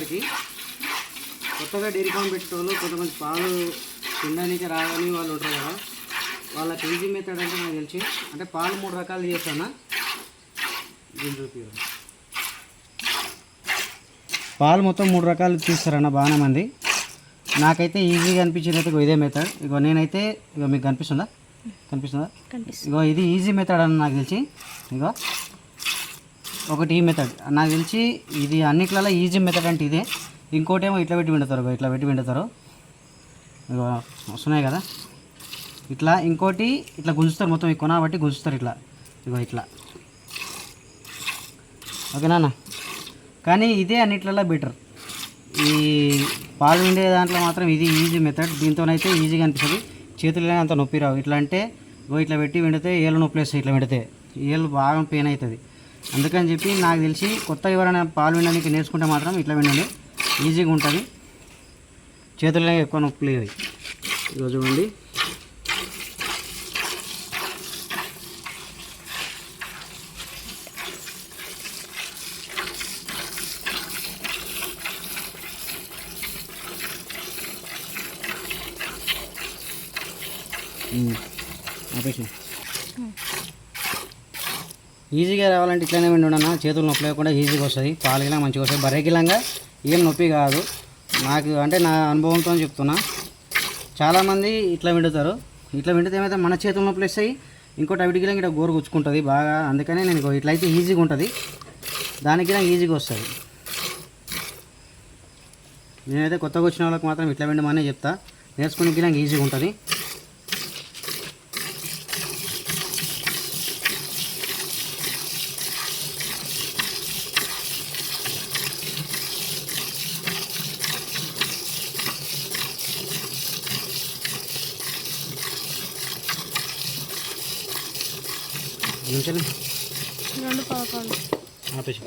అందరికీ. కొత్తగా dairy farm పెట్టేటోళ్ళు కొంతమంది పాలు తినడానికి రాని వాళ్ళు ఉంటారు కదా. వాళ్ళకి ఈజీ మెథడ్ అంటే నాకు తెలిసి అంటే పాలు మూడు రకాలు చేస్తానా? దీని చూపిరు పాలు మొత్తం మూడు రకాలు తీస్తారన్న బాగానే మంది. నాకైతే ఈజీగా అనిపించింది అయితే ఇదే మెథడ్ ఇగో నేనైతే ఇగో మీకు కనిపిస్తుందా? కనిపిస్తుందా? కనిపిస్తుంది. ఇగో ఇది ఈజీ మెథడ్ అని నాకు తెలిసి. ఇగో ఒకటి ఈ మెథడ్ నాకు తెలిసి ఇది అన్నిట్లలో ఈజీ మెథడ్ అంటే ఇదే. ఇంకోటేమో ఇట్లా పెట్టి పిండుతారు ఇట్లా పెట్టి పిండుతారు. ఇగో వస్తున్నాయి కదా. ఇట్లా ఇంకోటి ఇట్లా గుంజుతారు మొత్తం ఈ కొన బట్టి గుంజుతారు ఇట్లా. ఇగో ఇట్లా. ఓకేనా కానీ ఇదే అన్నిట్లలో బెటర్ ఈ పాలు ఉండే దాంట్లో మాత్రం ఇది ఈజీ మెథడ్ దీంతోనైతే ఈజీగా అనిపిస్తుంది. చేతులు అంత నొప్పి రావు ఇట్లా అంటే ఇట్లా పెట్టి విండితే ఏళ్ళు నొప్పి వేస్తాయి ఇట్లా పెడితే. ఏళ్ళు బాగా పెయిన్ అవుతుంది. అందుకని చెప్పి నాకు తెలిసి కొత్త ఎవరైనా పాలు వినడానికి నేర్చుకుంటే మాత్రం ఇట్లా వినండి. ఈజీగా ఉంటుంది. చేతుల్లో ఎక్కువ నొప్పి లేదు ఈరోజు చూడండి. ఆపేసి ఈజీగా రావాలంటే ఇట్లనే విండి చేతులు నొప్పి లేకుండా ఈజీగా వస్తుంది. పాలు మంచిగా వస్తుంది. బర్రె ఏం నొప్పి కాదు. నాకు అంటే నా అనుభవంతో చెప్తున్నా. చాలామంది ఇట్లా విండుతారు. ఇట్లా విండితే ఏమైతే మన చేతులు నొప్పులు వస్తాయి ఇంకోటి అవిటి ఇట్లా గోరు గుచ్చుకుంటుంది బాగా. అందుకనే నేను ఇట్లా అయితే ఈజీగా ఉంటుంది. దానికి నాకు ఈజీగా వస్తుంది. నేనైతే కొత్తగా వచ్చిన వాళ్ళకి మాత్రం ఇట్లా విండమనే చెప్తా. నేర్చుకునే నాకు ఈజీగా ఉంటుంది. నిమిషాలు రెండు పదకొండు ఆపేసి.